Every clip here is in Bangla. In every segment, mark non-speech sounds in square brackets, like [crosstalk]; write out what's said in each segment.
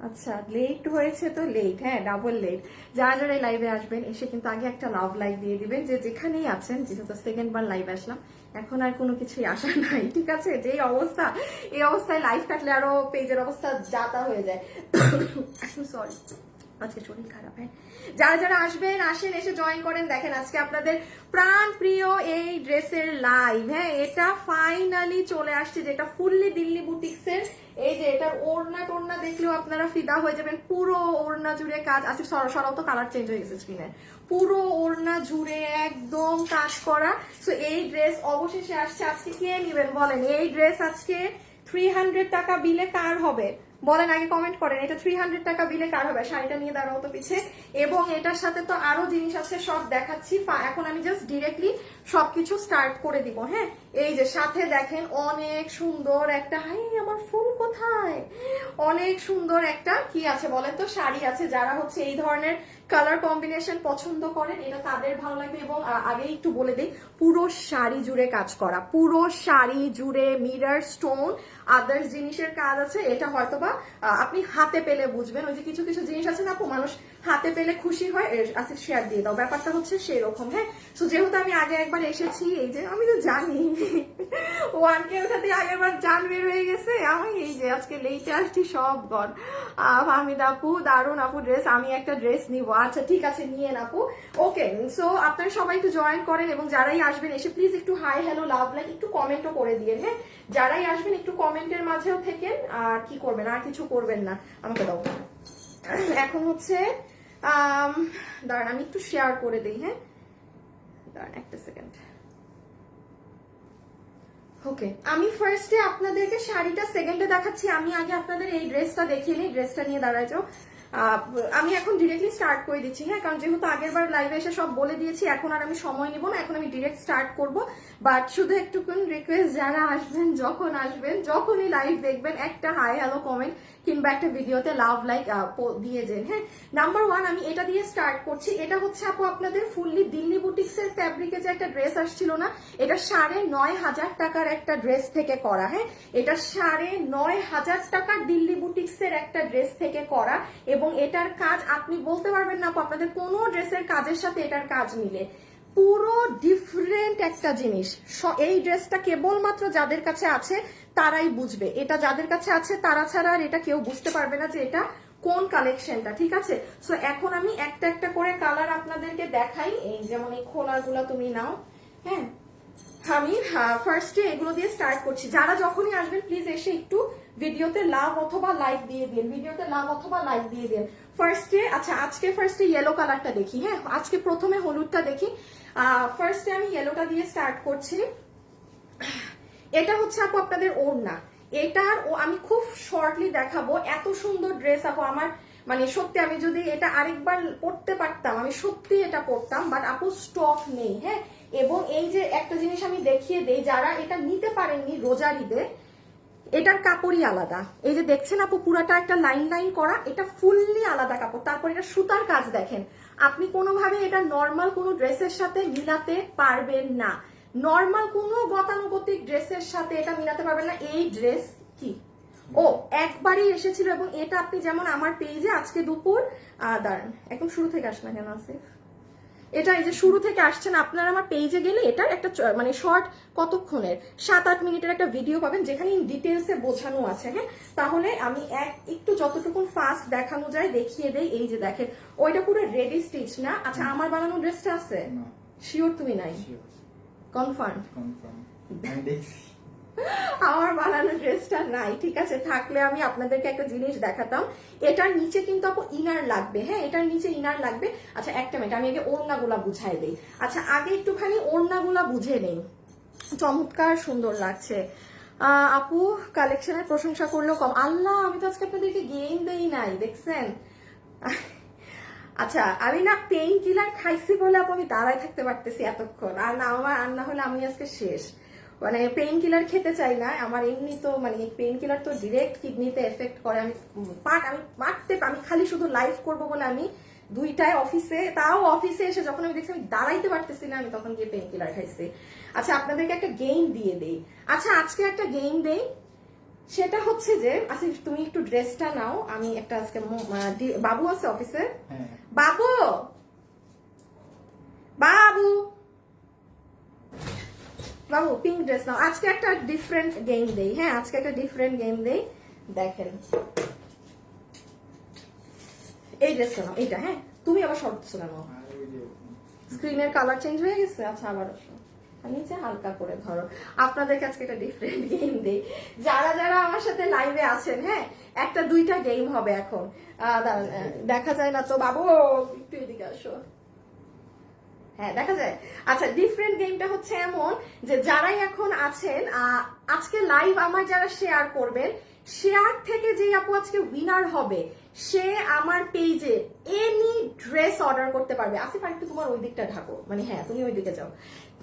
আচ্ছা লেট হয়েছে তো লেট হ্যাঁ ডাবল লেট যারা যারা লাইভে আসবেন, এসে কিন্তু আগে একটা লাভ লাইক দিয়ে দিবেন, যে যেখানেই আছেন, যেহেতু সেকেন্ড বার লাইভ আসলাম, এখন আর কোনো কিছুই আসা [laughs] নাই, ঠিক আছে? যে অবস্থা, এই অবস্থায় লাইভ কাটলে আরও পেজের অবস্থা যাতা হয়ে যায়। [coughs] সরি আজকে শরীর খারাপ হ্যাঁ। যারা যারা আসবেন, আসেন, এসে জয়েন করেন, দেখেন আজকে আপনাদের প্রাণ প্রিয় এই ড্রেসের লাইভ হ্যাঁ এটা ফাইনালি চলে আসছে, যেটা ফুললি দিল্লি বুটিক্সের এই যে এটার ওড়না টোড়না দেখলেও আপনারা ফিদা হয়ে যাবেন। পুরো ওড়না জুড়ে কাজ আছে। সর- সরাও তো কালার চেঞ্জ হয়ে গেছে স্ক্রিনে পুরো ওড়না জুড়ে একদম কাজ করা। সো এই ড্রেস অবশেষে আসছে আজকে কে নেবেন বলেন? এই ড্রেস আজকে থ্রি হান্ড্রেড টাকা বিলে কার হবে? বলেন, আগে কমেন্ট করেন। এটা থ্রি হান্ড্রেড টাকা বিলে কার হবে? শাড়িটা নিয়ে দাঁড়াও তো পিছে। এবং এটার সাথে তো আরও জিনিস আছে, সব দেখাচ্ছি। এখন আমি জাস্ট ডিরেক্টলি সবকিছু স্টার্ট করে দিব হ্যাঁ? এই যে, সাথে দেখেন অনেক সুন্দর একটা, হাই, আমার ফুল কোথায়? অনেক সুন্দর একটা কি আছে বলেন তো? শাড়ি আছে যারা হচ্ছে এই ধরনের কালার কম্বিনেশন পছন্দ করেন, এটা তাদের ভালো লাগবে এবং আগে একটু বলে দিই, পুরো শাড়ি জুড়ে কাজ করা, পুরো শাড়ি জুড়ে মিরার স্টোন আদার্স জিনিসের কাজ আছে, এটা হয়তোবা আপনি হাতে পেলে বুঝবেন, ওই যে কিছু কিছু জিনিস আছে না মানুষ হাতে পেলে খুশি হয় আছে শেয়ার দিয়ে দাও। ব্যাপারটা হচ্ছে সেরকম হ্যাঁ? তো যেহেতু আমি আগে একবার এসেছি এই যে আমি তো জানি। [laughs] ওয়ান কে ওঠাতে আগের বার জান বের হয়ে গেছে। আমি এই যে আজকে লেটে আসছি সব গন। হামিদ আপু দারুণ আপু ড্রেস আমি একটা ড্রেস নিব। আচ্ছা ঠিক আছে নিয়ে আপু। ওকে সো আপনারা সবাই একটু জয়েন করেন এবং যারাই আসবেন এসে প্লিজ একটু হাই হ্যালো লাভ লাইক একটু কমেন্টও করে দিয়ে হ্যাঁ? যারাই আসবেন একটু কমেন্টের মাঝেও থেকেন আর কি করবেন? আর কিছু করবেন না। আমাকে দাও। এখন হচ্ছে আম, দাঁড়ান, আমি একটু শেয়ার করে দিই হ্যাঁ? দাঁড়ান, একটা সেকেন্ড ওকে আমি ফার্স্টে আপনাদেরকে শাড়িটা সেকেন্ডে দেখাচ্ছি। আমি আগে আপনাদের এই ড্রেসটা দেখিয়ে নিই ড্রেসটা নিয়ে দাঁড়ায় যাও আমি এখন ডিরেক্টলি স্টার্ট করে দিচ্ছি হ্যাঁ? কারণ যেহেতু আগের বার লাইভে এসে সব বলে দিয়েছি, এখন আর আমি সময় নিব না, এখন আমি ডিরেক্ট স্টার্ট করব। বাট শুধু একটুকুন রিকোয়েস্ট যারা আসবেন, যখন আসবেন, যখনই লাইভ দেখবেন, একটা হাই হ্যালো কমেন্ট কিংবা একটা ভিডিওতে লাভ লাইক দিয়ে যান হ্যাঁ? নাম্বার ওয়ান আমি এটা দিয়ে স্টার্ট করছি। এটা হচ্ছে আপু আপনাদের ফুললি দিল্লি বুটিক্স এর ফ্যাব্রিকে যে একটা ড্রেস আসছিল না, এটা সাড়ে নয় হাজার টাকার একটা ড্রেস থেকে করা হ্যাঁ? এটা সাড়ে নয় হাজার টাকার দিল্লি বুটিক্স এর একটা ড্রেস থেকে করা এবং এটার কাজ, আপনি বলতে পারবেন না আপু, আপনাদের কোনো ড্রেসের কাজের সাথে এটার কাজ মিলে। পুরো ডিফারেন্ট একটা জিনিস। এই ড্রেসটা কেবলমাত্র যাদের কাছে আছে, তারাই বুঝবে। এটা যাদের কাছে আছে, তারা ছাড়া আর এটা কেউ বুঝতে পারবে না যে এটা কোন কালেকশনটা ঠিক আছে? সো এখন আমি একটা একটা করে কালার আপনাদেরকে দেখাই। এই যেমন এই খোলাগুলো তুমি নাও। হ্যাঁ? আমি ফার্স্টে এগুলো দিয়ে স্টার্ট করছি। যারা যখনই আসবেন প্লিজ এসে একটু ভিডিওতে লাভ অথবা লাইক দিয়ে দিন। ভিডিওতে লাভ অথবা লাইক দিয়ে দিন। ফার্স্টে আচ্ছা আজকে ফার্স্টে ইয়েলো কালারটা দেখি। হ্যাঁ? আজকে প্রথমে হলুদটা দেখি। ফার্স্টে আমি ইয়েলোটা দিয়ে স্টার্ট করছি। এটা হচ্ছে আপু আপনাদের ওড়না। এটার ও আমি খুব শর্টলি দেখাবো। এত সুন্দর ড্রেস আপু, আমার মানে সত্যি আমি যদি এটা আরেকবার পড়তে পারতাম, আমি সত্যি এটা পড়তাম বাট আপু স্টক নেই হ্যাঁ? এবং এই যে একটা জিনিস আমি দেখিয়ে দেই, যারা এটা নিতে পারেননি রোজারিদে এটার কাপড়ই আলাদা। এই যে দেখছেন আপু, পুরাটা একটা লাইন লাইন করা, এটা ফুললি আলাদা কাপড়। তারপর এটা সুতার কাজ দেখেন। আপনি কোনোভাবে এটা নর্মাল কোনো ড্রেসের সাথে মিলাতে পারবেন না। নর্মাল কোনো গতানুগতিক ড্রেসের সাথে এটা মিলাতে পারবেন না। এই ড্রেস কি? ও, একবারই এসেছিল এবং এটা আপনি যেমন আমার পেজে আজকে দুপুর দাঁড়ান, একদম শুরু থেকে আসনা কেন, আসিফ? এটা এই যে শুরু থেকে আসছেন আপনারা আমার পেজে গেলে এটার একটা মানে শর্ট কতক্ষণের সাত আট মিনিটের একটা ভিডিও পাবেন যেখানে ইন ডিটেলসে বোঝানো আছে হ্যাঁ? তাহলে আমি এক একটু যতটুকু ফাস্ট দেখানো যায় দেখিয়ে দেই এই যে দেখেন ওইটা পুরো রেডি স্টিচ না? আচ্ছা আমার বানানো ড্রেসটা আছে? শিওর তুমি নাই? কনফার্ম কনফার্ম আমার বানানো ড্রেসটা নাই, ঠিক আছে? থাকলে আমি আপনাদেরকে একটা জিনিস দেখাতাম। এটার নিচে কিন্তু আপু ইনার লাগবে হ্যাঁ? এটার নিচে ইনার লাগবে। আচ্ছা একটা মিনিট আমি আগে ওড়নাগুলা বুঝাই দিই। আচ্ছা আগে একটুখানি ওড়নাগুলা বুঝে নেই। চমৎকার সুন্দর লাগছে। আপু কালেকশনের প্রশংসা করলেও কম। আল্লাহ, আমি তো আজকে আপনাদেরকে গেম দেই নাই, দেখছেন? আচ্ছা আমি না পেইন কিলার খাইছি বলে আপু আমি দাঁড়ায় থাকতে পারতেছি এতক্ষণ। আর না, আমার আর না হলে আমি আজকে শেষ। মানে পেইন কিলার খেতে চাই না। আমার এমনি তো মানে পেইন কিলার তো ডিরেক্ট কিডনিতে এফেক্ট করে। আমি পাট আমি পারতে আমি খালি শুধু লাইভ করব বলে আমি দুইটায় অফিসে তাও অফিসে এসে যখন আমি দেখছি আমি দাঁড়াইতে পারতেছি না আমি তখন গিয়ে পেইন কিলার খাইছি। আচ্ছা আপনাদেরকে একটা গেম দিয়ে দেই। আচ্ছা আজকে একটা গেম দেই। সেটা হচ্ছে যে আসিফ তুমি একটু ড্রেসটা নাও। আমি একটা আজকে বাবু আছে অফিসে হ্যাঁ। বাবু! বাবু! বাবু পিঙ্ক ড্রেস নাও। আজকে একটা ডিফারেন্ট গেম দেই হ্যাঁ? আজকে একটা ডিফারেন্ট গেম দেই দেখেন। এই ড্রেসটা নাও এইটা হ্যাঁ? তুমি আবার শর্ট ছিল নাও। স্ক্রিনের কালার চেঞ্জ হয়ে গেছে? আচ্ছা আবার নিচে হালকা করে ধরো। আপনাদের কাছে একটা ডিফারেন্ট গেম দেই যারা যারা আমার সাথে লাইভে আছেন হ্যাঁ? একটা দুইটা গেম হবে এখন। দেখা যায় না তো। বাবু একটু এদিকে আসো। হ্যাঁ দেখা যায়। আচ্ছা ডিফারেন্ট গেমটা হচ্ছে এমন যে যারাই এখন আছেন আজকে লাইভ আমার যারা শেয়ার করবেন শেয়ার থেকে যে আপু আজকে উইনার হবে, সে আমার পেজে এনি ড্রেস অর্ডার করতে পারবে। আসিফ আর তোমার ওই দিকটা ঢাকো। মানে হ্যাঁ তুমি ওই দিকে যাও।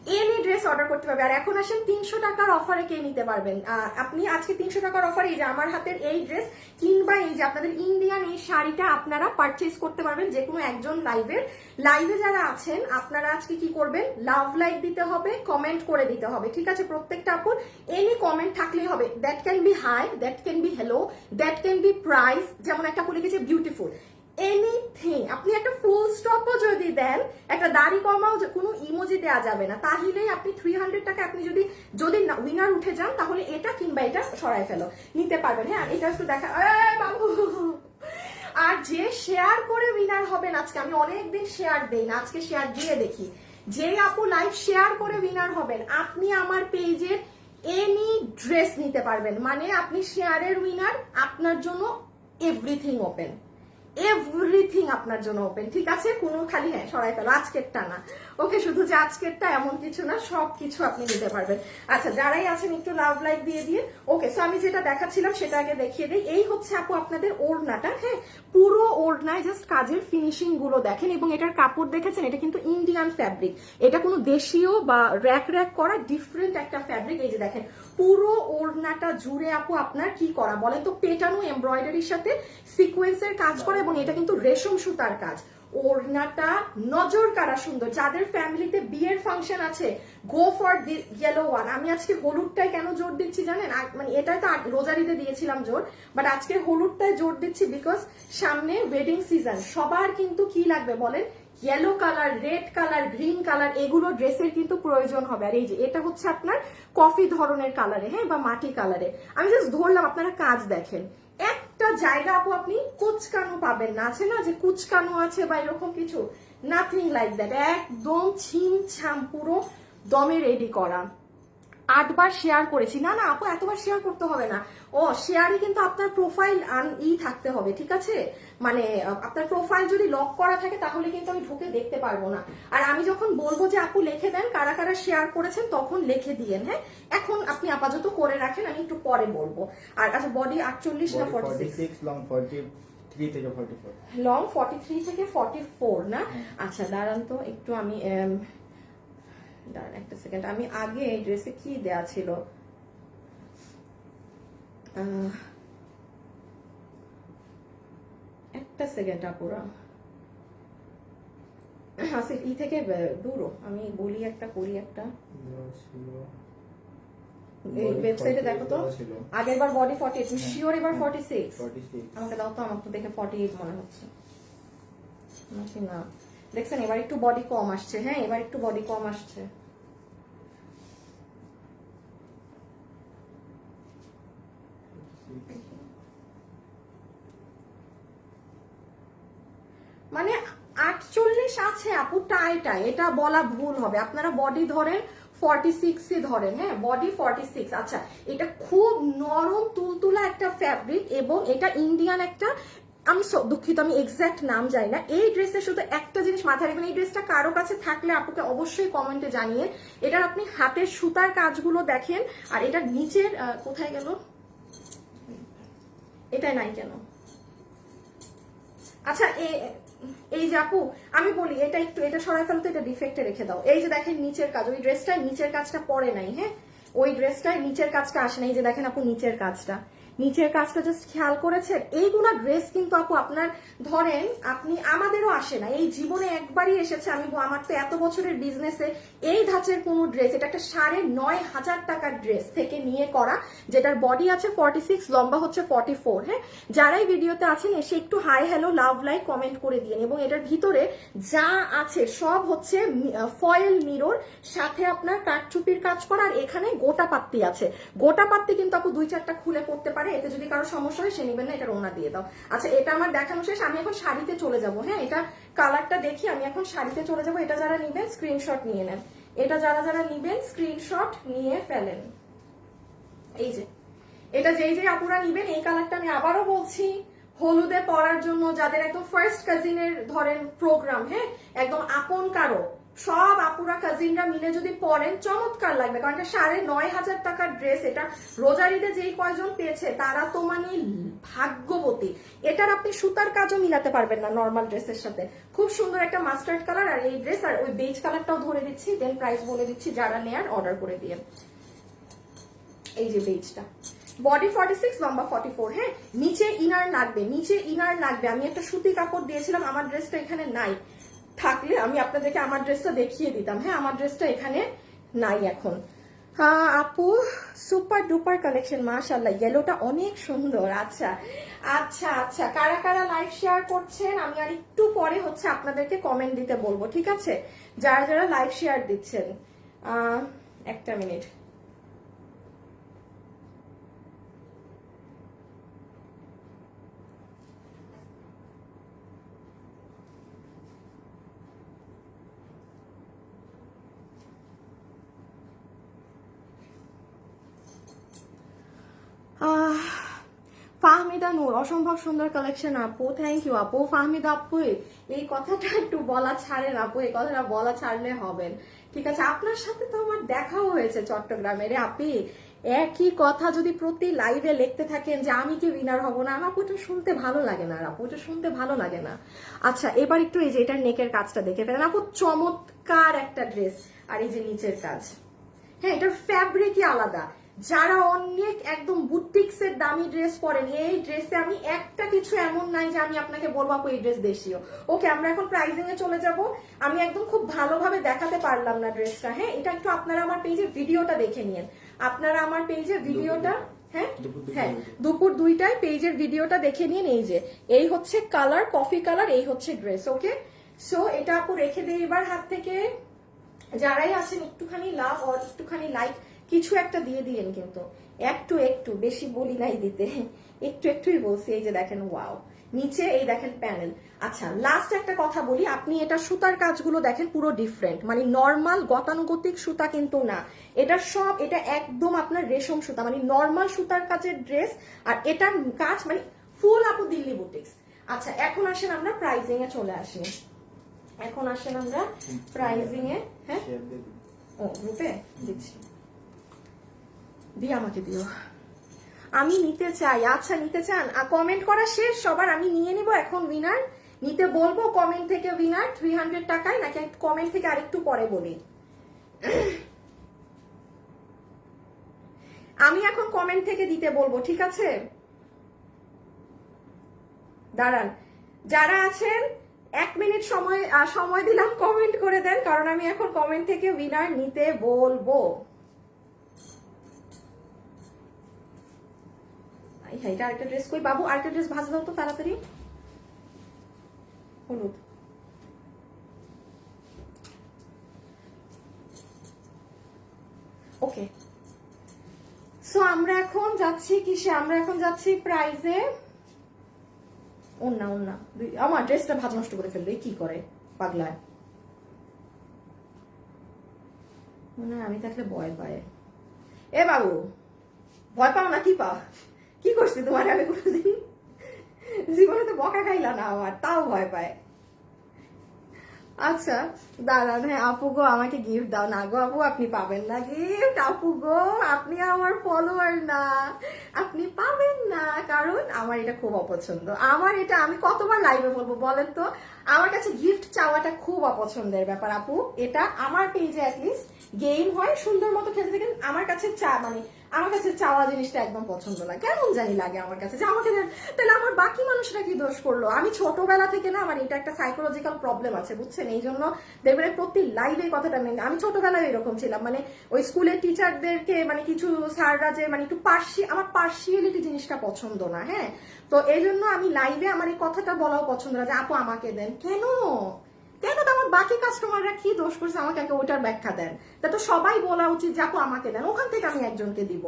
এনি ড্রেস অর্ডার করতে পারবে আর এখন আসেন তিনশো টাকার অফারে কে নিতে পারবেন? আপনি আজকে তিনশো টাকার অফারে এই যে আমার হাতের এই ড্রেস কিংবা এই যে আপনাদের ইন্ডিয়ান এই শাড়িটা আপনারা পারচেজ করতে পারবেন যে কোনো একজন লাইভের লাইভে যারা আছেন, আপনারা আজকে কি করবেন? লাভ লাইক দিতে হবে কমেন্ট করে দিতে হবে। ঠিক আছে? প্রত্যেকটা আপুর এনি কমেন্ট থাকলেই হবে। That can be hi that can be hello that can be price যেমন একটা আপু লিখেছে বিউটিফুল এনিথিং আপনি একটা ফুল স্টপও যদি দেন, একটা দাড়ি কমাও কোনো ইমোজি দেওয়া যাবে না। তাহলেই আপনি থ্রি হান্ড্রেড টাকা আপনি যদি যদি উইনার উঠে যান, তাহলে এটা কিংবা এটা সরাই ফেলো। নিতে পারবেন হ্যাঁ? এটা একটু দেখা বাবু! আর যে শেয়ার করে উইনার হবেন আজকে, আমি অনেকদিন শেয়ার দেই না, আজকে শেয়ার দিয়ে দেখি। যে আপু লাইভ শেয়ার করে উইনার হবেন, আপনি আমার পেজের এনি ড্রেস নিতে পারবেন। মানে আপনি শেয়ারের উইনার আপনার জন্য এভরিথিং ওপেন এভরিথিং আপনার জন্য ওপেন ঠিক আছে? কোনো খালি হ্যাঁ সরাই ফেলো, আজকেরটা না। ওকে শুধু যে আজকেরটা এমন কিছু না সব কিছু আপনি দিতে পারবেন। আচ্ছা যারাই আছেন একটু লাভ লাইক দিয়ে দিয়ে ওকে সো আমি যেটা দেখাচ্ছিলাম, সেটা আগে দেখিয়ে দিই। এই হচ্ছে আপু আপনাদের ওড়নাটা হ্যাঁ পুরো ওড়নায় জাস্ট কাজের ফিনিশিংগুলো দেখেন, এবং এটার কাপড় দেখেছেন, এটা কিন্তু ইন্ডিয়ান ফ্যাব্রিক এটা কোনো দেশীয় বা র্যাক র্যাক করা ডিফারেন্ট একটা ফ্যাব্রিক এই যে দেখেন, পুরো ওড়নাটা জুড়ে আপু আপনার কি করা বলেন তো? পেটানো এমব্রয়ডারির সাথে সিকোয়েন্সের কাজ করা এবং এটা কিন্তু রেশম সুতার কাজ। ওড়নাটা নজর কারা সুন্দর। যাদের ফ্যামিলিতে বিয়ের ফাংশন আছে go for the yellow one আমি আজকে হলুদটাই কেন জোর দিচ্ছি জানেন? মানে এটাই তো রোজারিতে দিয়েছিলাম জোর বাট আজকে হলুদটাই জোর দিচ্ছি বিকজ সামনে ওয়েডিং সিজন সবার কিন্তু কি লাগবে বলেন? Yellow colour red colour green colour এগুলো ড্রেসের কিন্তু প্রয়োজন হবে। আর এই যে, এটা হচ্ছে আপনার কফি ধরনের কালারে হ্যাঁ বা মাটি কালারে আমি জাস্ট ধরলাম, আপনারা কাজ দেখেন। একটা জায়গা আপু আপনি কুচকানো পাবেন না। আছে না যে কুচকানো আছে বা এরকম কিছু? নাথিং লাইক দ্যাট একদম ছিম ছাম পুরো দমে রেডি করা। আটবার শেয়ার করেছি। না না আপু এতবার শেয়ার করতে হবে না। ও শেয়ারই কিন্তু আপনার প্রোফাইল আন ই থাকতে হবে ঠিক আছে? মানে আপনার প্রোফাইল যদি লক করা থাকে তাহলে কিন্তু আমি ঢুকে দেখতে পারব না। আর আমি যখন বলব যে আপু লিখে দেন কারা কারা শেয়ার করেছেন তখন লিখে দিয়েন হ্যাঁ? এখন আপনি আপাতত করে রাখেন আমি একটু পরে বলব। আর আচ্ছা বডি আটচল্লিশ না forty six long forty three থেকে forty four long forty three থেকে ফর্টি ফোর না? হ্যাঁ। আচ্ছা দাঁড়ান তো একটু আমি দাঁড়ান একটা সেকেন্ড আমি আগে এই ড্রেসে কি দেয়া ছিল? একটা সেকেন্ড আপুরা আসিফ ই থেকে দূরও। আমি বলি একটা করি একটা। এই ওয়েবসাইটে দেখো তো। আগের বার বডি ফর্টি এইট হ্যাঁ, শিওর এবার হ্যাঁ, ফর্টি সিক্স আমাকে দাও তো আমার তো দেখে ফর্টি এইট মনে হচ্ছে। না? দেখছেন এবার একটু বডি কম আসছে। হ্যাঁ এবার একটু বডি কম আসছে। মানে আটচল্লিশ আছে আপু, টাই টাই। এটা বলা ভুল হবে। আপনারা বডি ধরেন ফর্টি সিক্সই ধরেন হ্যাঁ? বডি ফর্টি সিক্স আচ্ছা এটা খুব নরম, তুলতুলা একটা ফ্যাব্রিক এবং এটা ইন্ডিয়ান একটা, আমি দুঃখিত, আমি এক্সাক্ট নাম জানি না। এই ড্রেসে শুধু একটা জিনিস মাথায় রাখবেন, এই ড্রেসটা কারও কাছে থাকলে আপুকে অবশ্যই কমেন্টে জানিয়ে, এটার আপনি হাতের সুতার কাজগুলো দেখেন, আর এটার নিচের কোথায় গেল? এটাই নাই কেন? আচ্ছা এ- এই যে আপু, আমি বলি, এটা একটু, এটা সরাই ফেলতো এটা ডিফেক্টে রেখে দাও। এই যে দেখেন নিচের কাজ, ওই ড্রেসটায় নিচের কাজটা পরে নাই হ্যাঁ? ওই ড্রেসটায় নিচের কাজটা আসে না এই যে দেখেন আপু, নিচের কাজটা। নিচের কাজটা জাস্ট খেয়াল করেছেন? এইগুলা ড্রেস কিন্তু আপু আপনার, ধরেন আপনি আমাদেরও আসে না। এই জীবনে একবারই এসেছে আমি আমার তো এত বছরের বিজনেসে এই ধাঁচের কোনো ড্রেস এটা একটা সাড়ে নয় হাজার টাকার ড্রেস থেকে নিয়ে করা, যেটার বডি আছে ফর্টি সিক্স লম্বা হচ্ছে ফর্টি ফোর হ্যাঁ? যারাই ভিডিওতে আছেন, এসে একটু hi hello love like comment করে দিন এবং এটার ভিতরে যা আছে, সব হচ্ছে ফয়েল মিরর সাথে আপনার কাঠচুপির কাজ করা, আর এখানে গোটা পাত্তি আছে। গোটা পাত্তি কিন্তু আপু দুই চারটা খুলে পড়তে পারে। এতে যদি কারও সমস্যা হয়, সে নেবেন না, এটা ওনা দিয়ে দাও। আচ্ছা এটা আমার দেখানো শেষ, আমি এখন শাড়িতে চলে যাব। হ্যাঁ এটা কালারটা দেখি, আমি এখন শাড়িতে চলে যাব। এটা যারা নিবেন স্ক্রিনশট নিয়ে নেন। এটা যারা যারা নিবেন স্ক্রিনশট নিয়ে ফেলেন। এই যে, এটা যেই যে আপুরা নিবেন, এই কালারটা আমি আবারও বলছি, হলুদে পরার জন্য যাদের একদম ফার্স্ট কাজিনের ধরেন প্রোগ্রাম হ্যাঁ একদম আপন কারও সব আপুরা কাজিনরা মিলে যদি পরেন, চমৎকার লাগবে। কারণ এটা সাড়ে নয় হাজার টাকার ড্রেস এটা রোজারিতে যেই কয়জন পেয়েছে, তারা তো মানে ভাগ্যবতী। এটার আপনি সুতার কাজও মিলাতে পারবেন না নর্মাল ড্রেসের সাথে। খুব সুন্দর একটা মাস্টার্ড কালার আর এই ড্রেস আর ওই বেজ কালারটাও ধরে দিচ্ছি দেন প্রাইস বলে দিচ্ছি যারা নেয়ার অর্ডার করে দিয়ে। এই যে বেজটা বডি ফর্টি সিক্স লম্বা ফর্টি ফোর হ্যাঁ? নিচে ইনার লাগবে, নিচে ইনার লাগবে। আমি একটা সুতি কাপড় দিয়েছিলাম, আমার ড্রেসটা এখানে নাই। থাকলে আমি আপনাদেরকে আমার ড্রেসটা দেখিয়ে দিতাম। হ্যাঁ আমার ড্রেসটা এখানে নাই এখন। হ্যাঁ আপু, সুপার ডুপার কালেকশন মাশাল্লাহ ইয়েলোটা অনেক সুন্দর আচ্ছা। আচ্ছা আচ্ছা। কারা কারা লাইভ শেয়ার করছেন, আমি আর একটু পরে হচ্ছে আপনাদেরকে কমেন্ট দিতে বলব, ঠিক আছে? যারা যারা লাইভ শেয়ার দিচ্ছেন। একটা মিনিট ফাহমিদা নূর, অসম্ভব সুন্দর কালেকশন আপু। থ্যাংক ইউ আপু। ফাহমিদা, আপু, এই কথাটা একটু বলা ছাড়েন, আপু। এই কথাটা বলা ছাড়লে হবেন। ঠিক আছে, আপনার সাথে তো আমার দেখাও হয়েছে চট্টগ্রামে। রে আপি, একই কথা যদি প্রতি লাইভে লিখতে থাকেন যে আমি কি উইনার হব না, আমার আপু শুনতে ভালো লাগে না, আপু। এটা শুনতে ভালো লাগে না। আচ্ছা এবার একটু এই যে এটার নেকের কাজটা দেখে ফেলেন। আপু, চমৎকার একটা ড্রেস আর এই যে নিচের কাজ। হ্যাঁ এটার ফ্যাব্রিকই আলাদা। যারা অনেক একদম বুটিক্সের দামি ড্রেস পরেন এই ড্রেসে আমি একটা কিছু এমন নাই যে আমি আপনাকে বলব আপু এই ড্রেস দেশীয়। ওকে আমরা এখন প্রাইজিং এ চলে যাব। আমি একদম খুব ভালোভাবে দেখাতে পারলাম না ড্রেসটা হ্যাঁ? এটা একটু আপনারা আমার পেজে ভিডিওটা দেখে নিন আপনারা আমার পেজে ভিডিওটা হ্যাঁ? হ্যাঁ দুপুর দুইটায় পেজের ভিডিওটা দেখে নিন এই যে। এই হচ্ছে কালার কফি কালার এই হচ্ছে ড্রেস ওকে? সো এটা আপু রেখে দিই এবার হাত থেকে। যারাই আছেন একটুখানি লাভ আর একটুখানি লাইক কিছু একটা দিয়ে দিলেন কিন্তু। একটু একটু বেশি বলি নাই দিতে। একটু একটুই বলছি এই যে দেখেন ওয়াও নিচে এই দেখেন প্যানেল আচ্ছা লাস্ট একটা কথা বলি আপনি এটা সুতার কাজগুলো দেখেন পুরো ডিফারেন্ট মানে নর্মাল গতানুগতিক সুতা কিন্তু না। এটা সব এটা একদম আপনার রেশম সুতা। মানে নর্মাল সুতার কাজের ড্রেস আর এটার কাজ মানে ফুল আপু দিল্লি বুটিক্স আচ্ছা এখন আসেন আমরা প্রাইজিং এ চলে আসি। এখন আসেন আমরা প্রাইজিং এ হ্যাঁ? ও গ্রুপে দিচ্ছি। দিয়ে আমাকে দিও। আমি নিতে চাই। আচ্ছা নিতে চান? কমেন্ট করা শেষ। সবার আমি নিয়ে নিব এখন উইনার নিতে বলব কমেন্ট থেকে উইনার থ্রি হান্ড্রেড টাকায় নাকি কমেন্ট থেকে আরেকটু পরে বলি। আমি এখন কমেন্ট থেকে দিতে বলব, ঠিক আছে? দাঁড়ান। যারা আছেন, এক মিনিট সময় সময় দিলাম কমেন্ট করে দেন, কারণ আমি এখন কমেন্ট থেকে উইনার নিতে বলব। হ্যাঁ এটা আরেকটা ড্রেস কই বাবু, আরেকটা ড্রেস ভাজ দাও তো তাড়াতাড়ি। হলুদ। ওকে সো আমরা এখন যাচ্ছি কিসে? আমরা এখন যাচ্ছি প্রাইজে আমার ড্রেসটা ভাজ নষ্ট করে ফেলল। এ কি করে? পাগলায়। মনে আমি থাকলে ভয় পায়। এ বাবু, ভয় পাও না? কি পাও কি করছি তোমার? আমি কোনোদিন জীবনে তো বকা খাইলা না আমার, তাও ভয় পায়। আচ্ছা দাঁড়ান হ্যাঁ আপু গো, আমাকে গিফট দাও। না গো আপু, আপনি পাবেন না। গিফট আপু গো, আপনি আমার ফলোয়ার না। আপনি পাবেন না, কারণ আমার এটা খুব অপছন্দ। আমার এটা আমি কতবার লাইভে বলব বলেন তো? আমার কাছে গিফট চাওয়াটা খুব অপছন্দের ব্যাপার, আপু। এটা আমার পেজে অ্যাটলিস্ট গেম হয়, সুন্দর মতো খেলতে থাকেন। আমার কাছে চা মানে আমার কাছে চাওয়া জিনিসটা একদম পছন্দ না। কেমন জানি লাগে আমার কাছে যে আমাকে তাহলে আমার বাকি মানুষরা কি দোষ করল? আমি ছোটবেলা থেকে না আমার এটা একটা সাইকোলজিক্যাল প্রবলেম আছে, বুঝছেন? এই জন্য দেখবেন প্রতি লাইভে কথাটা মেনে আমি ছোটবেলায় এরকম ছিলাম। মানে ওই স্কুলের টিচারদেরকে মানে কিছু স্যাররা যে মানে একটু পার্সি আমার পার্সিয়ালিটি জিনিসটা পছন্দ না হ্যাঁ? তো এই জন্য আমি লাইভে আমার এই কথাটা বলাও পছন্দ না যে, আপু আমাকে দেন। কেন? কেন তো আমার বাকি কাস্টমাররা কি দোষ করছে? আমাকে ওইটার ব্যাখ্যা দেন। তা তো সবাই বলা উচিত যাকো আমাকে দেন। ওখান থেকে আমি একজনকে দিব।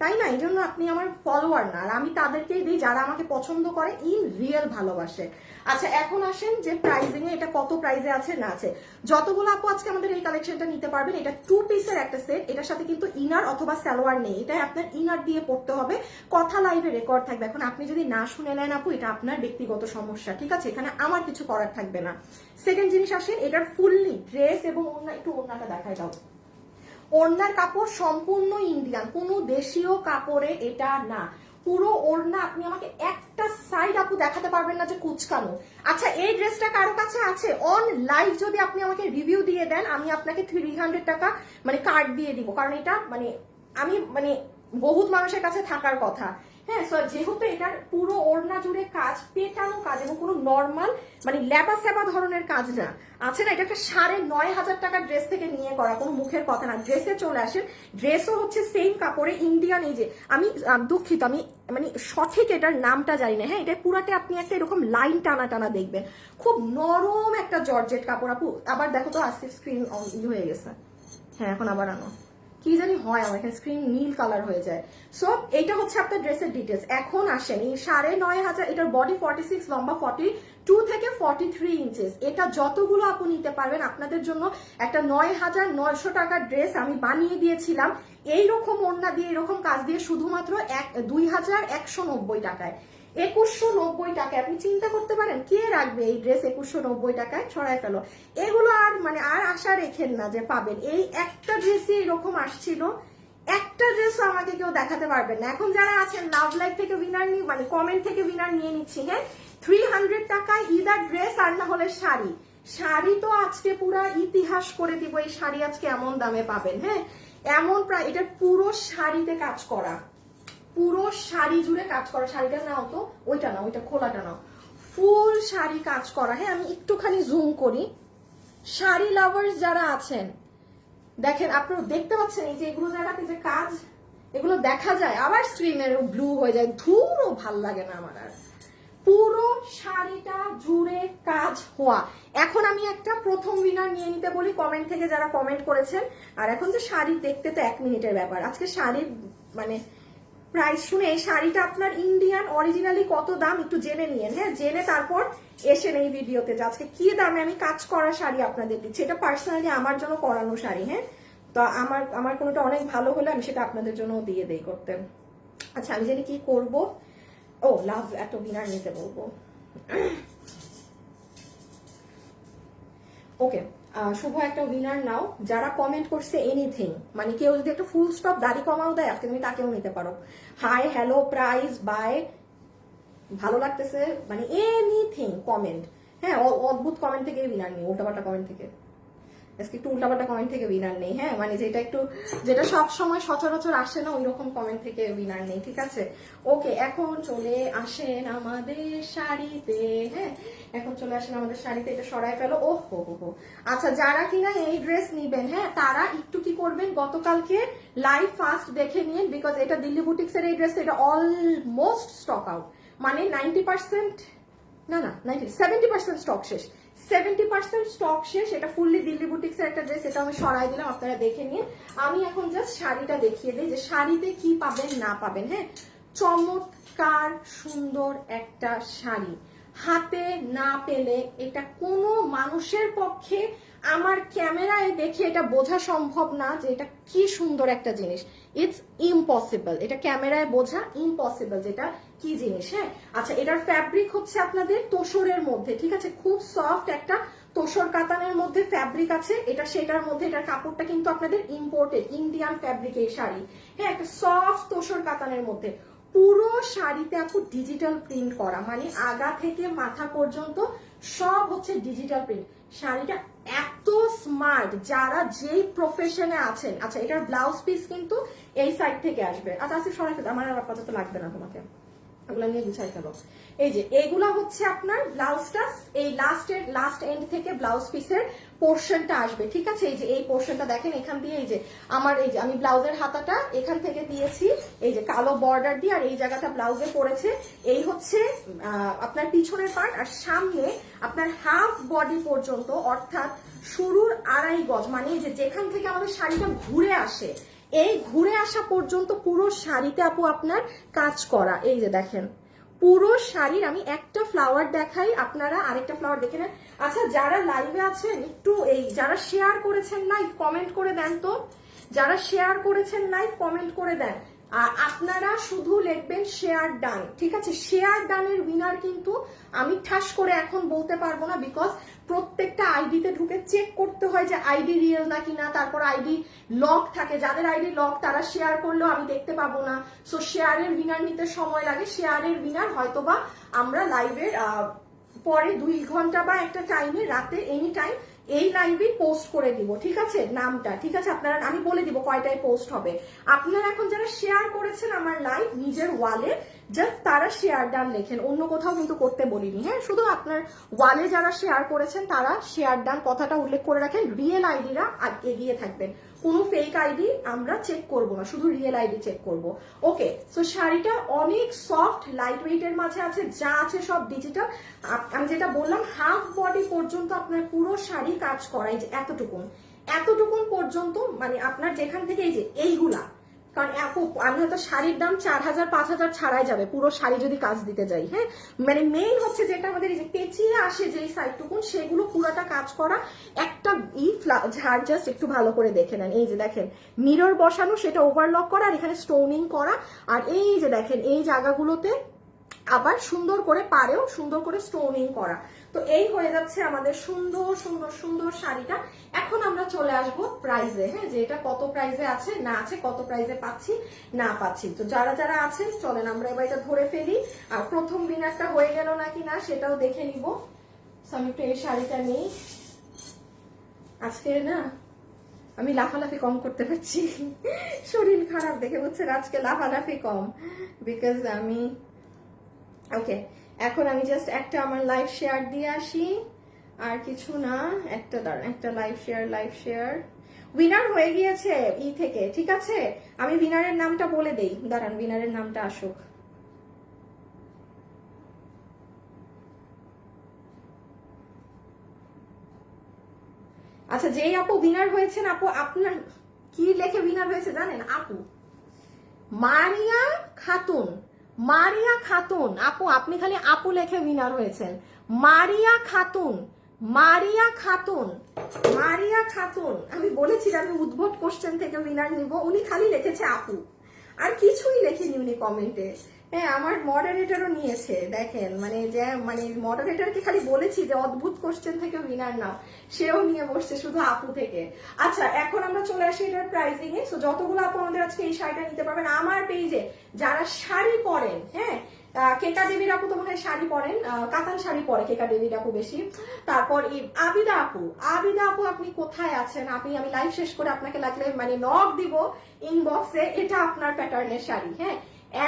তাই না? এই জন্য আপনি আমার ফলোয়ার না। আর আমি তাদেরকেই দিই যারা আমাকে পছন্দ করে, ইন রিয়েল ভালোবাসে। আচ্ছা এখন আসেন যে প্রাইজিং এ এটা কত প্রাইজে আছে না আছে। যতগুলো আপু আজকে আমাদের এই কালেকশনটা নিতে পারবেন, এটা টু পিসের একটা সেট এটার সাথে কিন্তু ইনার অথবা সালোয়ার নেই। এটা আপনার ইনার দিয়ে পড়তে হবে। কথা লাইভে রেকর্ড থাকবে। এখন আপনি যদি না শুনে নেন আপু, এটা আপনার ব্যক্তিগত সমস্যা, ঠিক আছে? এখানে আমার কিছু করার থাকবে না। সেকেন্ড জিনিস আসেন এটার ফুললি ড্রেস এবং ওড়না, একটু ওড়নাটা দেখাই দাও। ওড়নার কাপড় সম্পূর্ণ ইন্ডিয়ান, কোনো দেশীয় কাপড়ে এটা না। পুরো ওড়না, আপনি আমাকে একটা সাইড আপু দেখাতে পারবেন না যে কুচকানো। আচ্ছা এই ড্রেসটা কারও কাছে আছে? অন লাইভ যদি আপনি আমাকে রিভিউ দিয়ে দেন, আমি আপনাকে থ্রি হান্ড্রেড টাকা মানে কার্ড দিয়ে দিব। কারণ এটা মানে আমি মানে বহুত মানুষের কাছে থাকার কথা। হ্যাঁ যেহেতু এটার পুরো ওড়না জুড়ে কাজ, পেটানো কাজ এবং কোনো নর্মাল মানে ল্যাবা স্যাবা ধরনের কাজ না, আছে না? এটা একটা সাড়ে নয় হাজার টাকার ড্রেস থেকে নিয়ে করা, কোনো মুখের কথা না। ড্রেসে চলে আসেন ড্রেসও হচ্ছে সেম কাপড়ে ইন্ডিয়ান এই যে, আমি দুঃখিত, আমি মানে সঠিক এটার নামটা জানি না। হ্যাঁ এটা পুরাতে আপনি একটা এরকম লাইন টানা টানা দেখবেন। খুব নরম একটা জর্জেট কাপড়, আপু। আবার দেখো তো আজকে স্ক্রিন হয়ে গেছে। হ্যাঁ এখন আবার আনো। কি জানি হয়, আমার এখানে স্ক্রিন নীল কালার হয়ে যায়। সো এটা হচ্ছে আপনার ড্রেসের ডিটেলস এখন আসেন, এই সাড়ে নয় হাজার, এটার বডি ফর্টি সিক্স লম্বা ফর্টি টু থেকে ফর্টি থ্রি ইঞ্চেস এটা যতগুলো আপনি নিতে পারবেন, আপনাদের জন্য একটা নয় হাজার নয়শো টাকার ড্রেস আমি বানিয়ে দিয়েছিলাম। এইরকম ওড়না দিয়ে, এরকম কাজ দিয়ে শুধুমাত্র এক, দুই হাজার একশো নব্বই টাকায়। একুশশো নব্বই টাকায়, আপনি চিন্তা করতে পারেন, কে রাখবে এই ড্রেস একুশশো নব্বই টাকায়? ছড়ায় ফেলো। এগুলো আর মানে আর আশা রেখেন না যে পাবেন। এই একটা ড্রেসই এরকম আসছিল, একটা ড্রেসও আমাকে কেউ দেখাতে পারবেন না। এখন যারা আছেন লাভ লাইফ থেকে উইনার নিয়ে মানে কমেন্ট থেকে উইনার নিয়ে নিচ্ছি হ্যাঁ? থ্রি হান্ড্রেড টাকায় ইদার ড্রেস আর না হলে শাড়ি। শাড়ি তো আজকে পুরা ইতিহাস করে দিব, এই শাড়ি আজকে এমন দামে পাবেন হ্যাঁ? এমন প্রায় এটা পুরো শাড়িতে কাজ করা। পুরো শাড়ি জুড়ে কাজ করা। শাড়িটা নাও তো, ওইটা না ওইটা খোলাটা নাও। ফুল শাড়ি কাজ করা। হ্যাঁ আমি একটুখানি জুম করি। শাড়ি লাভার্স যারা আছেন, দেখেন, আপনারা দেখতে পাচ্ছেন এই যে এগুলো জায়গাতে যে কাজ, এগুলো দেখা যায়, আবার স্ক্রিনের ব্লু হয়ে যায়। ধুরও ভালো লাগে না আমার আর। পুরো শাড়িটা জুড়ে কাজ হওয়া। এখন আমি একটা প্রথম উইনার নিয়ে নিতে বলি কমেন্ট থেকে যারা কমেন্ট করেছেন। আর এখন যে শাড়ি দেখতে তো এক মিনিটের ব্যাপার। আজকে শাড়ির মানে প্রাইস শুনে শাড়িটা আপনার ইন্ডিয়ান অরিজিনালি কত দাম? একটু জেনে নিয়েন। হ্যাঁ জেনে তারপর এসে নেই ভিডিওতে যে আজকে কি দামে আমি কাজ করা শাড়ি আপনাদের দিচ্ছি। এটা পার্সোনালি আমার জন্য করানো শাড়ি হ্যাঁ? তো আমার আমার কোনোটা অনেক ভালো হলে আমি সেটা আপনাদের জন্য দিয়ে দেই করতে। আচ্ছা আমি জানি কি করব? ও লাভ এত বিনার নিতে বলব। ওকে শুভ একটা উইনার নাও। যারা কমেন্ট করছে এনিথিং মানে কেউ যদি একটা ফুল স্টপ দাড়ি কমাও দেয়, আজকে তুমি তাকেও নিতে পারো। হাই হ্যালো প্রাইজ বাই ভালো লাগতেছে মানে এনিথিং কমেন্ট হ্যাঁ অদ্ভুত কমেন্ট থেকে উইনার নেই উল্টাপাল্টা কমেন্ট থেকে। আজকে একটু উল্টাপাল্টা কমেন্ট থেকে উইনার নেই হ্যাঁ? মানে যেটা একটু, যেটা সব সময় সচরাচর আসে না ওই রকম কমেন্ট থেকে উইনার নেই, ঠিক আছে? ওকে এখন চলে আসেন আমাদের শাড়িতে হ্যাঁ? এখন চলে আসেন আমাদের শাড়িতে, এটা সরাই ফেলো। ও হো হো হো। আচ্ছা যারা কিনা এই ড্রেস নিবেন হ্যাঁ তারা একটু কি করবেন? গতকালকে লাইভ ফাস্ট দেখে নিন বিকজ এটা দিল্লি বুটিক্সের এই ড্রেস এটা অলমোস্ট স্টক আউট মানে নাইনটি পার্সেন্ট না না নাইনটি সেভেন্টি পার্সেন্ট স্টক শেষ। সেভেন্টি পার্সেন্ট স্টক শেষ, এটা ফুললি দিল্লি বুটিক্সের একটা ড্রেস এটা আমি সরাই দিলাম, আপনারা দেখে নিন আমি এখন জাস্ট শাড়িটা দেখিয়ে দিই যে শাড়িতে কি পাবেন, না পাবেন হ্যাঁ? চমৎকার, সুন্দর একটা শাড়ি। হাতে না পেলে এটা কোনো মানুষের পক্ষে আমার ক্যামেরায় দেখে এটা বোঝা সম্ভব না যে এটা কি সুন্দর একটা জিনিস। ইটস ইম্পসিবল এটা ক্যামেরায় বোঝা ইম্পসিবল যেটা কি জিনিস হ্যাঁ? আচ্ছা এটার ফ্যাব্রিক হচ্ছে আপনাদের তোষরের মধ্যে, ঠিক আছে? খুব সফট একটা তোষর কাতানের মধ্যে ফ্যাব্রিক আছে। এটা সেটার মধ্যে, এটার কাপড়টা কিন্তু আপনাদের ইম্পোর্টেড ইন্ডিয়ান ফ্যাব্রিক এই শাড়ি। হ্যাঁ একটা সফট তোষর কাতানের মধ্যে। পুরো শাড়িতে আপু ডিজিটাল প্রিন্ট করা মানে আগা থেকে মাথা পর্যন্ত সব হচ্ছে ডিজিটাল প্রিন্ট শাড়িটা এত স্মার্ট যারা যেই প্রফেশনে আছেন। আচ্ছা এটার ব্লাউজ পিস কিন্তু এই সাইড থেকে আসবে। আচ্ছা আসি সরাই আমার আপাতত লাগবে না তোমাকে। এগুলো নিয়ে গুছাই ফেলো এই যে, এগুলা হচ্ছে আপনার ব্লাউজটা, এই লাস্টের, লাস্ট এন্ড থেকে ব্লাউজ পিসের পোর্শনটা আসবে, ঠিক আছে? এই যে, এই পোর্শনটা দেখেন, এখান দিয়ে এই যে, আমার এই যে, আমি ব্লাউজের হাতাটা এখান থেকে দিয়েছি, এই যে কালো বর্ডার দিয়ে, আর এই জায়গাটা ব্লাউজে পড়েছে। এই হচ্ছে আপনার পিছনের পার্ট আর সামনে আপনার হাফ বডি পর্যন্ত, অর্থাৎ শুরুর আড়াই গজ মানে যে, যেখান থেকে আমাদের শাড়িটা ঘুরে আসে এই ঘুরে আসা পর্যন্ত পুরো শাড়িতে আপু আপনার কাজ করা। এই যে দেখেন, পুরো শাড়ির আমি একটা ফ্লাওয়ার দেখাই, আপনারা আরেকটা ফ্লাওয়ার দেখে নেন। আচ্ছা যারা লাইভে আছেন, একটু এই যারা শেয়ার করেছেন লাইভ কমেন্ট করে দেন তো। যারা শেয়ার করেছেন লাইভ কমেন্ট করে দেন। আর আপনারা শুধু লিখবেন শেয়ার ডান ঠিক আছে? শেয়ার ডানের উইনার কিন্তু আমি ঠাস করে এখন বলতে পারব না বিকজ প্রত্যেকটা আইডিতে ঢুকে চেক করতে হয় যে আইডি রিয়েল না কিনা, তারপর আইডি লক থাকে। যাদের আইডি লক তারা শেয়ার করলেও আমি দেখতে পাবো না। সো শেয়ারের উইনার নিতে সময় লাগে। শেয়ারের উইনার হয়তোবা আমরা লাইভের পরে দুই ঘণ্টা বা একটা টাইমে রাতে এনি টাইম এই লাইভে পোস্ট করে দিব, ঠিক আছে? নামটা, ঠিক আছে? আপনারা, আমি বলে দিব কয়টায় পোস্ট হবে। আপনারা এখন যারা শেয়ার করেছেন আমার লাইভ নিজের ওয়ালে জাস্ট তারা শেয়ার ডান লেখেন। অন্য কোথাও কিন্তু করতে বলিনি হ্যাঁ? শুধু আপনার ওয়ালে যারা শেয়ার করেছেন, তারা শেয়ার ডান কথাটা উল্লেখ করে রাখেন রিয়েল আইডিরা এগিয়ে থাকবেন। কোনো ফেক আইডি আমরা চেক করব না, শুধু রিয়েল আইডি চেক করব। ওকে সো শাড়িটা অনেক সফট লাইট ওয়েটের মাঝে আছে, যা আছে সব ডিজিটাল আমি যেটা বললাম হাফ বডি পর্যন্ত আপনার পুরো শাড়ি কাজ করা এই যে এতটুকুন। এতটুকুন পর্যন্ত মানে আপনার যেখান থেকে এই যে এইগুলা কারণ আমি হয়তো শাড়ির দাম চার হাজার, পাঁচ হাজার ছাড়াই যাবে, পুরো শাড়ি যদি কাজ দিতে যাই হ্যাঁ? মানে মেইন হচ্ছে যেটা আমাদের এই যে পেঁচিয়ে আসে যেই সাইডটুকুন সেগুলো পুরোটা কাজ করা, একটা ই ঝাড় জাস্ট একটু ভালো করে দেখে নেন। এই যে দেখেন মিরর বসানো, সেটা ওভারলক করা আর এখানে স্টোনিং করা। আর এই যে দেখেন, এই জায়গাগুলোতে আবার সুন্দর করে পারেও সুন্দর করে স্টোনিং করা। তো এই হয়ে যাচ্ছে আমাদের সুন্দর সুন্দর সুন্দর শাড়িটা। এখন আমরা চলে আসব প্রাইজে হ্যাঁ? যে এটা কত প্রাইজে আছে, না আছে, কত প্রাইজে পাচ্ছি, না পাচ্ছি। তো যারা যারা আছেন, চলেন আমরা এবার এটা ধরে ফেলি। আর প্রথম বিনারটা হয়ে গেল নাকি না, সেটাও দেখে নিব। আমি একটু এই শাড়িটা নেই। আজকে না, আমি লাফালাফি কম করতে পারছি। শরীর খারাপ দেখে বুঝছেন আজকে লাফালাফি কম। বিকজ আমি ওকে এখন আমি জাস্ট একটা আমার লাইভ শেয়ার দিয়ে আসি। আর কিছু না, একটা দাঁড়ান, একটা live share live share winner হয়ে গিয়েছে ই থেকে, ঠিক আছে? আমি উইনারের নামটা বলে দেই। দাঁড়ান উইনারের নামটা আসুক। আচ্ছা যেই আপু উইনার হয়েছেন, আপু আপনার কি লেখে উইনার হয়েছে জানেন? আপু, মারিয়া খাতুন। মারিয়া খাতুন, আপু, আপনি খালি আপু লেখে উইনার হয়েছেন। মারিয়া খাতুন মারিয়া খাতুন মারিয়া খাতুন। আমি বলেছি যে আমি উদ্ভব কোশ্চেন থেকে উইনার নিব, উনি খালি লিখেছে আপু। আর কিছুই লেখেনি উনি কমেন্টে হ্যাঁ আমার মডারেটারও নিয়েছে, দেখেন মানে যে মানে মডারেটারকে খালি বলেছি যে, অদ্ভুত কোশ্চেন থেকে উইনার নাও। সেও নিয়ে বসছে শুধু আপু থেকে। আচ্ছা এখন আমরা চলে আসি এটার প্রাইজিং এ সো যতগুলো আপু আমাদের আজকে এই শাড়িটা নিতে পারবেন, আমার পেজে যারা শাড়ি পরেন হ্যাঁ কেকা দেবীর আপু তো মনে হয় শাড়ি পরেন কাতান শাড়ি পরে কেকা দেবীর আপু বেশি। তারপর এই আবিদা আপু আবিদা আপু আপনি কোথায় আছেন? আপনি, আমি লাইভ শেষ করে আপনাকে লাগলে মানে নক দিব ইনবক্সে এটা আপনার প্যাটার্নের শাড়ি হ্যাঁ?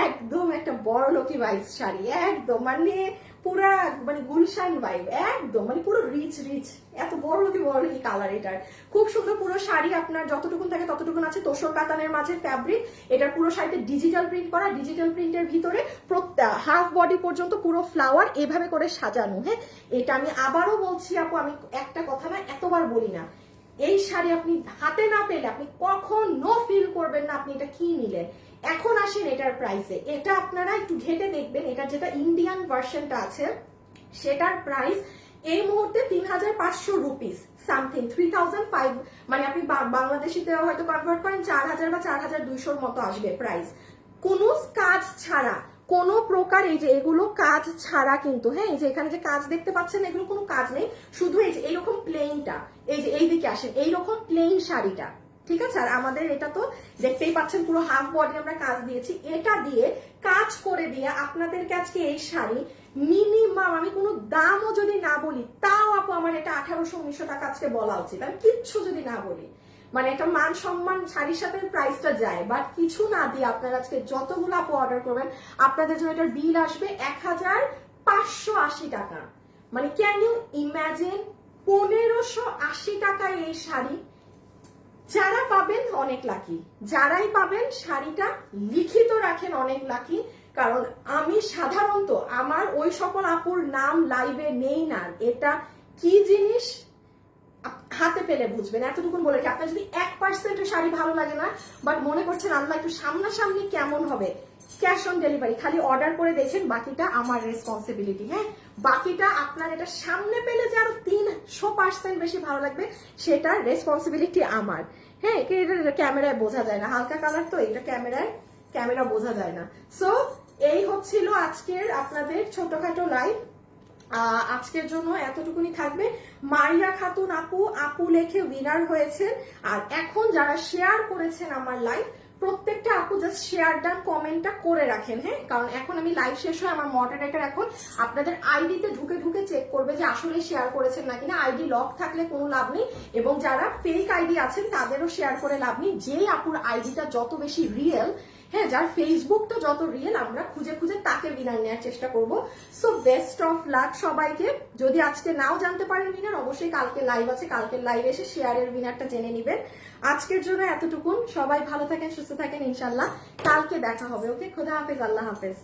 একদম একটা বড় লোকি ভাইস শাড়ি, একদম। মানে পুরা মানে গুলশান ভাইব একদম মানে পুরো রিচ রিচ এত বড় লোকি বড় লোকি কালার এটার। খুব সুন্দর পুরো শাড়ি আপনার যতটুকুন থাকে ততটুকুন আছে তোষর কাতানের মাঝে ফ্যাব্রিক এটার পুরো শাড়িতে ডিজিটাল প্রিন্ট করা ডিজিটাল প্রিন্টের ভিতরে প্রত্যেক হাফ বডি পর্যন্ত পুরো ফ্লাওয়ার এভাবে করে সাজানো হ্যাঁ? এটা আমি আবারও বলছি আপু, আমি একটা কথা না এতবার বলি না। এই শাড়ি আপনি হাতে না পেলে আপনি কখনো ফিল করবেন না আপনি এটা কি নিলেন। এখন আসেন এটার প্রাইসে এটা আপনারা একটু ঘেটে দেখবেন, এটা যেটা ইন্ডিয়ান ভার্সনটা আছে, সেটার প্রাইস এই মুহূর্তে তিন হাজার পাঁচশো rupees something three thousand five মানে আপনি বাংলাদেশিতে হয়তো কনভার্ট করেন চার হাজার বা চার হাজার দুইশোর মতো আসবে প্রাইস কোনো কাজ ছাড়া, কোনো প্রকার এই যে এগুলো কাজ ছাড়া কিন্তু হ্যাঁ এই যে এখানে যে কাজ দেখতে পাচ্ছেন, এগুলো কোনো কাজ নেই। শুধু এই যে এইরকম প্লেনটা এই যে এইদিকে আসেন, এইরকম প্লেন শাড়িটা। ঠিক আছে? আর আমাদের এটা তো দেখতেই পাচ্ছেন পুরো হাফ বডি আমরা কাজ দিয়েছি। এটা দিয়ে কাজ করে দিয়ে আপনাদেরকে আজকে এই শাড়ি মিনিমাম আমি কোনো দামও যদি না বলি, তাও আপু আমার এটা আঠারোশো, উনিশশো টাকা আজকে বলা উচিত। আমি কিচ্ছু যদি না বলি মানে এটা মান সম্মান শাড়ির সাথে প্রাইসটা যায় বাট কিছু না দিয়ে আপনারা আজকে যতগুলো আপু অর্ডার করবেন, আপনাদের জন্য এটার বিল আসবে এক হাজার পাঁচশো আশি টাকা। মানে ক্যান ইউ ইম্যাজিন পনেরোশো আশি টাকায় এই শাড়ি যারা পাবেন অনেক লাকি যারাই পাবেন, শাড়িটা লিখিত রাখেন অনেক লাকি কারণ আমি সাধারণত আমার ওই সকল আপুর নাম লাইভে নেই না। এটা কি জিনিস? হাতে পেলে বুঝবেন। এতটুকুন বলে কি, আপনার যদি এক পার্সেন্টও শাড়ি ভালো লাগে না বাট মনে করছেন আল্লাহ একটু সামনাসামনি কেমন হবে? ক্যাশ অন ডেলিভারি খালি অর্ডার করে দেখেন, বাকিটা আমার রেসপন্সিবিলিটি হ্যাঁ? বাকিটা আপনার এটা সামনে পেলে যে আরও তিনশো পার্সেন্ট বেশি ভালো লাগবে, সেটার রেসপন্সিবিলিটি আমার। হ্যাঁ এটা ক্যামেরায় বোঝা যায় না। হালকা কালার তো, এটা ক্যামেরায়, ক্যামেরা বোঝা যায় না। সো এই হচ্ছিল আজকের আপনাদের ছোটখাটো লাইভ আজকের জন্য এতটুকুনি থাকবে। মারিয়া খাতুন আপু আপু লেখে উইনার হয়েছেন। আর এখন যারা শেয়ার করেছেন আমার লাইভ প্রত্যেকটা আপু জাস্ট শেয়ারটা কমেন্টটা করে রাখেন হ্যাঁ? কারণ এখন আমি লাইভ শেষ হয়ে আমার মডারেটার এখন আপনাদের আইডিতে ঢুকে ঢুকে চেক করবে যে আসলে শেয়ার করেছেন নাকি না। আইডি লক থাকলে কোনো লাভ নেই। এবং যারা ফেক আইডি আছেন, তাদেরও শেয়ার করে লাভ নেই। যেই আপুর আইডিটা যত বেশি রিয়েল হ্যাঁ যার ফেসবুকটা যত রিয়েল আমরা খুঁজে খুঁজে তাকে উইনার নেওয়ার চেষ্টা করব। সো বেস্ট অফ লাক সবাইকে। যদি আজকে নাও জানতে পারেন উইনার অবশ্যই কালকে লাইভ আছে। কালকে লাইভ এসে শেয়ারের উইনারটা জেনে নেবেন। আজকের জন্য এতটুকুন। সবাই ভালো থাকেন, সুস্থ থাকেন ইনশাল্লাহ কালকে দেখা হবে ওকে খোদা হাফেজ, আল্লাহ হাফেজ।